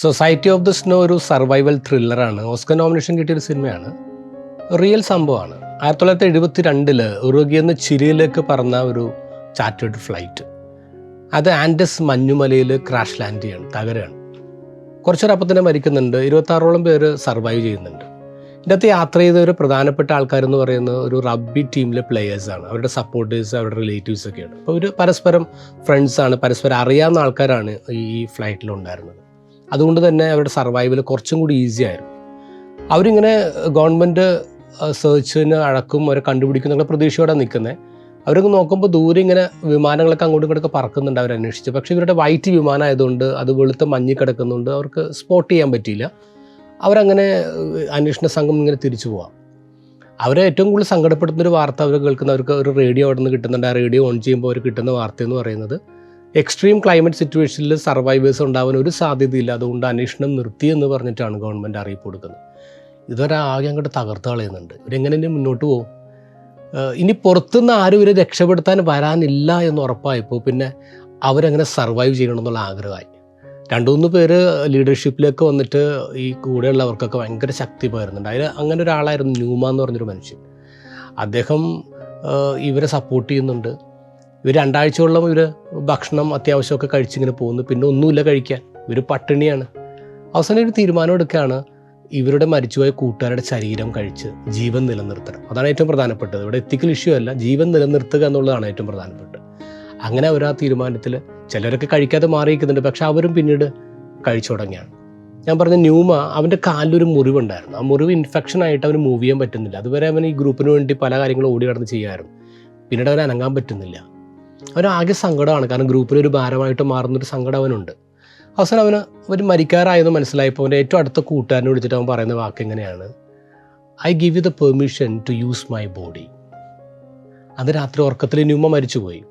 Society of the snow ഒരു survival ത്രില്ലറാണ്. Oscar nomination കിട്ടിയ ഒരു സിനിമയാണ്. റിയൽ സംഭവമാണ്. ആയിരത്തി തൊള്ളായിരത്തി എഴുപത്തി രണ്ടിൽ ഉറുകിയെന്ന് ചിലിയിലേക്ക് പറന്ന ഒരു ചാറ്റേഡ് ഫ്ലൈറ്റ്. അത് ആൻഡസ് മഞ്ഞുമലയിൽ ക്രാഷ് ലാൻഡ് ചെയ്യാണ് തകരാണ്. കുറച്ചൊരപ്പം തന്നെ മരിക്കുന്നുണ്ട്. ഇരുപത്താറോളം പേര് സർവൈവ് ചെയ്യുന്നുണ്ട്. ഇതിന്റെ അകത്ത് യാത്ര ചെയ്ത ഒരു പ്രധാനപ്പെട്ട ആൾക്കാരെന്ന് പറയുന്നത് ഒരു റബ്ബി ടീമിലെ പ്ലെയേഴ്സാണ് അവരുടെ സപ്പോർട്ടേഴ്സ് അവരുടെ റിലേറ്റീവ്സ് ഒക്കെയാണ്. അപ്പോൾ ഒരു പരസ്പരം ഫ്രണ്ട്സാണ് പരസ്പരം അറിയാവുന്ന ആൾക്കാരാണ് ഈ ഫ്ലൈറ്റിലുണ്ടായിരുന്നത് അതുകൊണ്ട് തന്നെ അവരുടെ സർവൈവൽ കുറച്ചും കൂടി ഈസി ആയിരുന്നു. അവരിങ്ങനെ ഗവൺമെന്റ് സെർച്ചിന് അഴക്കും അവരെ കണ്ടുപിടിക്കും എന്നുള്ള പ്രതീക്ഷയോടെ നിൽക്കുന്നത് അവരൊക്കെ നോക്കുമ്പോൾ ദൂരെ ഇങ്ങനെ വിമാനങ്ങളൊക്കെ അങ്ങോട്ടും ഇങ്ങോട്ടൊക്കെ പറക്കുന്നുണ്ട് അവർ അന്വേഷിച്ച്. പക്ഷേ ഇവരുടെ വൈറ്റ് വിമാനം ആയതുകൊണ്ട് അത് വെളുത്ത മഞ്ഞ് കിടക്കുന്നുണ്ട്. അവർക്ക് സ്പോട്ട് ചെയ്യാൻ പറ്റിയില്ല. അവരങ്ങനെ അന്വേഷണ സംഘം ഇങ്ങനെ തിരിച്ചു പോവാം. അവരെ ഏറ്റവും കൂടുതൽ സങ്കടപ്പെടുത്തുന്ന ഒരു വാർത്ത അവർ കേൾക്കുന്നവർക്ക് ഒരു റേഡിയോ അവിടെ നിന്ന് കിട്ടുന്നുണ്ട്. ആ റേഡിയോ ഓൺ ചെയ്യുമ്പോൾ അവർ കിട്ടുന്ന വാർത്ത എന്ന് പറയുന്നത് എക്സ്ട്രീം ക്ലൈമറ്റ് സിറ്റുവേഷനിൽ സർവൈവേഴ്സ് ഉണ്ടാവാൻ ഒരു സാധ്യതയില്ല. അതുകൊണ്ട് അന്വേഷണം നിർത്തി എന്ന് പറഞ്ഞിട്ടാണ് ഗവൺമെന്റ് അറിയിപ്പ് കൊടുക്കുന്നത്. ഇതുവരെ ആകെ അങ്ങോട്ട് തകർത്ത് കളയുന്നുണ്ട്. ഇവരെങ്ങനെ മുന്നോട്ട് പോകും ഇനി പുറത്തുനിന്ന് ആരും ഇവരെ രക്ഷപ്പെടുത്താൻ വരാനില്ല എന്ന് ഉറപ്പായപ്പോൾ പിന്നെ അവരങ്ങനെ സർവൈവ് ചെയ്യണമെന്നുള്ള ആഗ്രഹമായി. രണ്ടു മൂന്ന് പേര് ലീഡർഷിപ്പിലേക്ക് വന്നിട്ട് ഈ കൂടെയുള്ളവർക്കൊക്കെ ഭയങ്കര ശക്തി പകരുന്നുണ്ട്. അതിൽ അങ്ങനെ ഒരാളായിരുന്നു ന്യൂമ എന്ന് പറഞ്ഞൊരു മനുഷ്യൻ. അദ്ദേഹം ഇവരെ സപ്പോർട്ട് ചെയ്യുന്നുണ്ട്. ഇവർ രണ്ടാഴ്ചയോളം ഇവർ ഭക്ഷണം അത്യാവശ്യമൊക്കെ കഴിച്ചിങ്ങനെ പോകുന്നു. പിന്നെ ഒന്നുമില്ല കഴിക്കാൻ. ഇവർ പട്ടിണിയാണ്. അവസാനം ഒരു തീരുമാനം എടുക്കുകയാണ് ഇവരുടെ മരിച്ചുപോയ കൂട്ടുകാരുടെ ശരീരം കഴിച്ച് ജീവൻ നിലനിർത്തണം അതാണ് ഏറ്റവും പ്രധാനപ്പെട്ടത്. ഇവിടെ എത്തിക്കൽ ഇഷ്യൂ അല്ല ജീവൻ നിലനിർത്തുക എന്നുള്ളതാണ് ഏറ്റവും പ്രധാനപ്പെട്ടത്. അങ്ങനെ അവർ ആ തീരുമാനത്തിൽ ചിലരൊക്കെ കഴിക്കാതെ മാറിയിരിക്കുന്നുണ്ട്. പക്ഷെ അവരും പിന്നീട് കഴിച്ചു തുടങ്ങിയാണ് ഞാൻ പറഞ്ഞ ന്യൂമ അവന്റെ കാലിലൊരു മുറിവുണ്ടായിരുന്നു. ആ മുറിവ് ഇൻഫെക്ഷൻ ആയിട്ട് അവന് മൂവ് ചെയ്യാൻ പറ്റുന്നില്ല. അതുവരെ അവൻ ഈ ഗ്രൂപ്പിന് വേണ്ടി പല കാര്യങ്ങളും ഓടി കടന്ന് ചെയ്യുമായിരുന്നു പിന്നീട് അവൻ അനങ്ങാൻ പറ്റുന്നില്ല. അവനാകെ സങ്കടമാണ്. കാരണം ഗ്രൂപ്പിന് ഒരു ഭാരമായിട്ട് മാറുന്നൊരു സങ്കടം അവനുണ്ട്. അവസാനം അവന് ഒരു മരിക്കാറായെന്ന് മനസ്സിലായപ്പോൾ അവന്റെ ഏറ്റവും അടുത്ത കൂട്ടുകാരനെ വിളിച്ചിട്ട് അവൻ പറയുന്ന വാക്ക് എങ്ങനെയാണ് I give you the permission to use my body അത് രാത്രി ഉറക്കത്തിൽ ന്യൂമ മരിച്ചുപോയി.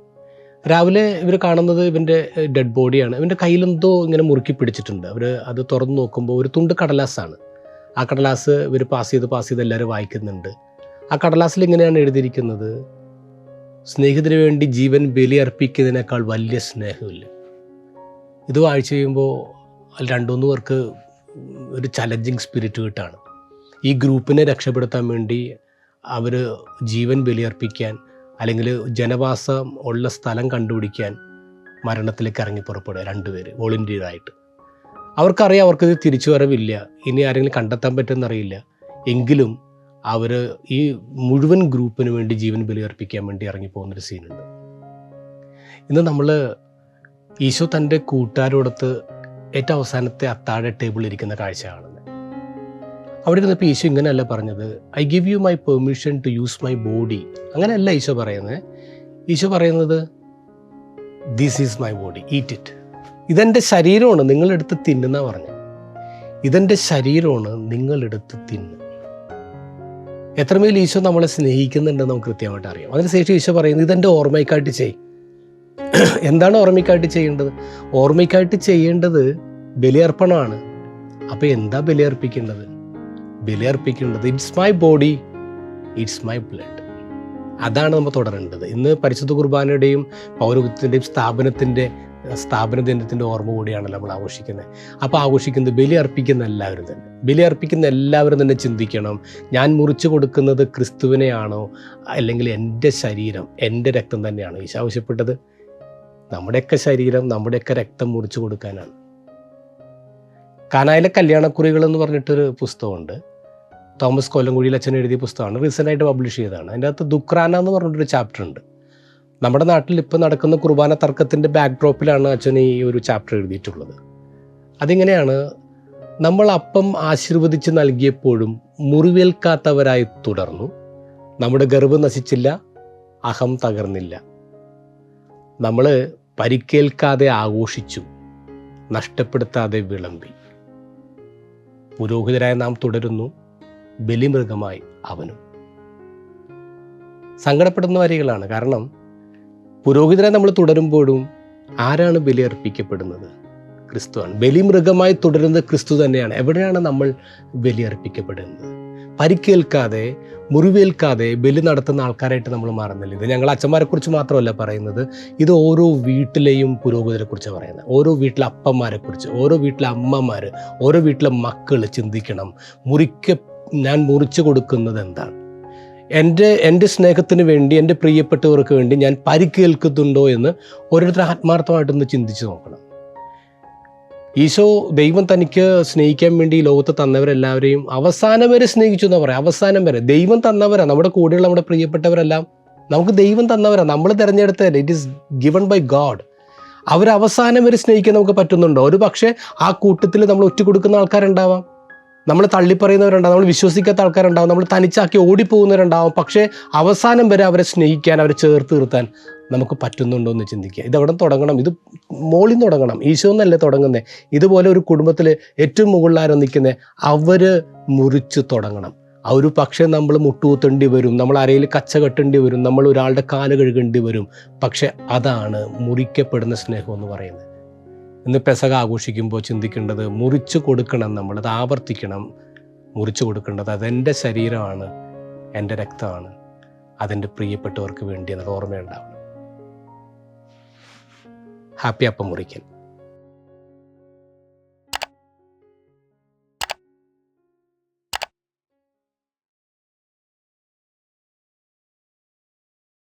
രാവിലെ ഇവർ കാണുന്നത് ഇവന്റെ ഡെഡ് ബോഡിയാണ് ഇവന്റെ കയ്യിലെന്തോ ഇങ്ങനെ മുറുക്കി പിടിച്ചിട്ടുണ്ട്. അവർ അത് തുറന്ന് നോക്കുമ്പോൾ ഒരു തുണ്ട് കടലാസാണ്. ആ കടലാസ് ഇവർ പാസ് ചെയ്ത് പാസ് ചെയ്ത് എല്ലാവരും വായിക്കുന്നുണ്ട്. ആ കടലാസിൽ ഇങ്ങനെയാണ് എഴുതിയിരിക്കുന്നത്. സ്നേഹിതന് വേണ്ടി ജീവൻ ബലിയർപ്പിക്കുന്നതിനേക്കാൾ വലിയ സ്നേഹമില്ല. ഇത് വായിച്ചു കഴിയുമ്പോൾ അതിൽ രണ്ടുമൂന്ന് പേർക്ക് ഒരു ചലഞ്ചിങ് സ്പിരിറ്റ് കിട്ടാണ്. ഈ ഗ്രൂപ്പിനെ രക്ഷപ്പെടുത്താൻ വേണ്ടി അവർ ജീവൻ ബലിയർപ്പിക്കാൻ അല്ലെങ്കിൽ ജനവാസം ഉള്ള സ്ഥലം കണ്ടുപിടിക്കാൻ മരണത്തിലേക്ക് ഇറങ്ങി പുറപ്പെടുക രണ്ടുപേര് വോളണ്ടിയറായിട്ട് അവർക്കറിയാം അവർക്കിത് തിരിച്ചു വരവില്ല. ഇനി ആരെങ്കിലും കണ്ടെത്താൻ പറ്റുമെന്നറിയില്ല എങ്കിലും അവർ ഈ മുഴുവൻ ഗ്രൂപ്പിന് വേണ്ടി ജീവൻ ബലിയർപ്പിക്കാൻ വേണ്ടി ഇറങ്ങി പോകുന്നൊരു സീനുണ്ട്. ഇന്ന് നമ്മൾ ഈശോ തന്റെ കൂട്ടുകാരോടൊത്ത് ഏറ്റവും അവസാനത്തെ അത്താഴ ടേബിളിൽ ഇരിക്കുന്ന കാഴ്ച കാണുന്നത്. അവിടെ ഇരുന്നപ്പോൾ ഈശോ ഇങ്ങനെയല്ല പറഞ്ഞത് I give you my permission to use my body അങ്ങനെയല്ല ഈശോ പറയുന്നത്. ഈശോ പറയുന്നത് this is my body eat it ഇതെന്റെ ശരീരമാണ് നിങ്ങളെടുത്ത് തിന്നുന്ന പറഞ്ഞു ഇതെന്റെ ശരീരമാണ് നിങ്ങളെടുത്ത് തിന്നു എത്രമേൽ ഈശോ നമ്മളെ സ്നേഹിക്കുന്നുണ്ടെന്ന് നമുക്ക് കൃത്യമായിട്ട് അറിയാം. അതിനുശേഷം ഈശോ പറയുന്നത് ഇതെന്റെ ഓർമ്മയ്ക്കായിട്ട് ചെയ്യും എന്താണ് ഓർമ്മയ്ക്കായിട്ട് ചെയ്യേണ്ടത്? ഓർമ്മയ്ക്കായിട്ട് ചെയ്യേണ്ടത് ബലിയർപ്പണമാണ്. അപ്പോൾ എന്താ ബലിയർപ്പിക്കേണ്ടത്? ബലിയർപ്പിക്കേണ്ടത് it's my body it's my blood അതാണ് നമ്മൾ തുടരേണ്ടത്. ഇന്ന് പരിശുദ്ധ കുർബാനയുടെയും പൗരത്വത്തിന്റെയും സ്ഥാപനത്തിന്റെ സ്ഥാപന ദിനത്തിന്റെ ഓർമ്മ കൂടിയാണല്ലോ നമ്മൾ ആഘോഷിക്കുന്നത്. അപ്പോൾ ആഘോഷിക്കുന്നത് ബലി അർപ്പിക്കുന്ന എല്ലാവരും തന്നെ. ബലി അർപ്പിക്കുന്ന എല്ലാവരും തന്നെ ചിന്തിക്കണം ഞാൻ മുറിച്ചു കൊടുക്കുന്നത് ക്രിസ്തുവിനെയാണോ? അല്ലെങ്കിൽ എന്റെ ശരീരം എന്റെ രക്തം തന്നെയാണോ ഈശോ ആവശ്യപ്പെട്ടത്? നമ്മുടെയൊക്കെ ശരീരം നമ്മുടെയൊക്കെ രക്തം മുറിച്ചു കൊടുക്കാനാണ്. കാനായിലെ കല്യാണക്കുറികൾ എന്ന് പറഞ്ഞിട്ടൊരു പുസ്തകമുണ്ട്. തോമസ് കൊല്ലംകുഴിയിൽ അച്ഛൻ എഴുതിയ പുസ്തകമാണ്. റീസെന്റ് ആയിട്ട് പബ്ലിഷ് ചെയ്തതാണ്. അതിന്റെ അകത്ത് ദുക്രാന എന്ന് പറഞ്ഞിട്ടൊരു ചാപ്റ്റർ ഉണ്ട് നമ്മുടെ നാട്ടിൽ ഇപ്പോൾ നടക്കുന്ന കുർബാന തർക്കത്തിന്റെ ബാക്ക്ഡ്രോപ്പിലാണ് അച്ഛൻ ഈ ഒരു ചാപ്റ്റർ എഴുതിയിട്ടുള്ളത്. അതിങ്ങനെയാണ് നമ്മൾ അപ്പം ആശീർവദിച്ച് നൽകിയപ്പോഴും മുറിവേൽക്കാത്തവരായി തുടർന്നു. നമ്മുടെ ഗർവ് നശിച്ചില്ല അഹം തകർന്നില്ല. നമ്മൾ പരിക്കേൽക്കാതെ ആഘോഷിച്ചു നഷ്ടപ്പെടുത്താതെ വിളമ്പി. പുരോഹിതരായ നാം തുടരുന്നു ബലിമൃഗമായി അവനും. സങ്കടപ്പെടുന്ന വരികളാണ്. കാരണം പുരോഹിതരെ നമ്മൾ തുടരുമ്പോഴും ആരാണ് ബലി അർപ്പിക്കപ്പെടുന്നത് ക്രിസ്തുവാണ് ബലിമൃഗമായി തുടരുന്നത് ക്രിസ്തു തന്നെയാണ്. എവിടെയാണ് നമ്മൾ ബലി അർപ്പിക്കപ്പെടുന്നത് പരിക്കേൽക്കാതെ മുറിവേൽക്കാതെ ബലി നടത്തുന്ന ആൾക്കാരായിട്ട് നമ്മൾ മാറുന്നില്ല. ഇത് ഞങ്ങൾ അച്ഛന്മാരെ കുറിച്ച് മാത്രമല്ല പറയുന്നത്. ഇത് ഓരോ വീട്ടിലെയും പുരോഗതിയെ കുറിച്ച് പറയുന്നത്. ഓരോ വീട്ടിലെ അപ്പന്മാരെ കുറിച്ച് ഓരോ വീട്ടിലെ അമ്മമാർ ഓരോ വീട്ടിലെ മക്കൾ ചിന്തിക്കണം. മുറിക്ക ഞാൻ മുറിച്ചു കൊടുക്കുന്നത് എന്താണ്? എന്റെ എന്റെ സ്നേഹത്തിന് വേണ്ടി എന്റെ പ്രിയപ്പെട്ടവർക്ക് വേണ്ടി ഞാൻ പരിക്കേൽക്കുന്നുണ്ടോ എന്ന് ഓരോരുത്തർ ആത്മാർത്ഥമായിട്ടൊന്ന് ചിന്തിച്ച് നോക്കണം. ഈശോ ദൈവം തനിക്ക് സ്നേഹിക്കാൻ വേണ്ടി ലോകത്ത് തന്നവരെല്ലാവരെയും അവസാനം വരെ സ്നേഹിച്ചു എന്ന് പറയാം. അവസാനം വരെ. ദൈവം തന്നവരാണ് നമ്മുടെ കൂടെയുള്ള നമ്മുടെ പ്രിയപ്പെട്ടവരെല്ലാം നമുക്ക് ദൈവം തന്നവരാണ് നമ്മൾ തിരഞ്ഞെടുത്തതല്ല? It is given by God അവരവസാനം വരെ സ്നേഹിക്കാൻ നമുക്ക് പറ്റുന്നുണ്ടോ? ഒരു പക്ഷേ ആ കൂട്ടത്തിൽ നമ്മൾ ഒറ്റ കൊടുക്കുന്ന ആൾക്കാരുണ്ടാവാം. നമ്മൾ തള്ളിപ്പറയുന്നവരുണ്ടാവും നമ്മൾ വിശ്വസിക്കാത്ത ആൾക്കാരുണ്ടാവും നമ്മൾ തനിച്ചാക്കി ഓടിപ്പോകുന്നവരുണ്ടാവും. പക്ഷേ അവസാനം വരെ അവരെ സ്നേഹിക്കാൻ അവരെ ചേർത്ത് നിർത്താൻ നമുക്ക് പറ്റുന്നുണ്ടോ എന്ന് ചിന്തിക്കുക. ഇതവിടെ തുടങ്ങണം. ഇത് മോളിൽ തുടങ്ങണം. ഈശോ എന്നല്ലേ തുടങ്ങുന്നത് ഇതുപോലെ ഒരു കുടുംബത്തിൽ ഏറ്റവും മുകളിലാരോ നിൽക്കുന്നത് അവർ മുറിച്ച് തുടങ്ങണം. ആ ഒരു പക്ഷേ നമ്മൾ മുട്ടുകുത്തേണ്ടി വരും. നമ്മൾ അരയിൽ കച്ച കെട്ടേണ്ടി വരും. നമ്മൾ ഒരാളുടെ കാൽ കഴുകേണ്ടി വരും. പക്ഷെ അതാണ് മുറിക്കപ്പെടുന്ന സ്നേഹം എന്ന് പറയുന്നത്. ഇന്ന് പെസക ആഘോഷിക്കുമ്പോൾ ചിന്തിക്കേണ്ടത് മുറിച്ചു കൊടുക്കണം നമ്മൾ അത് ആവർത്തിക്കണം. മുറിച്ചു കൊടുക്കേണ്ടത് അതെന്റെ ശരീരമാണ് എന്റെ രക്തമാണ് അതെന്റെ പ്രിയപ്പെട്ടവർക്ക് വേണ്ടി എന്നുള്ള ഓർമ്മയുണ്ടാവണം. ഹാപ്പി അപ്പം മുറിക്കൽ.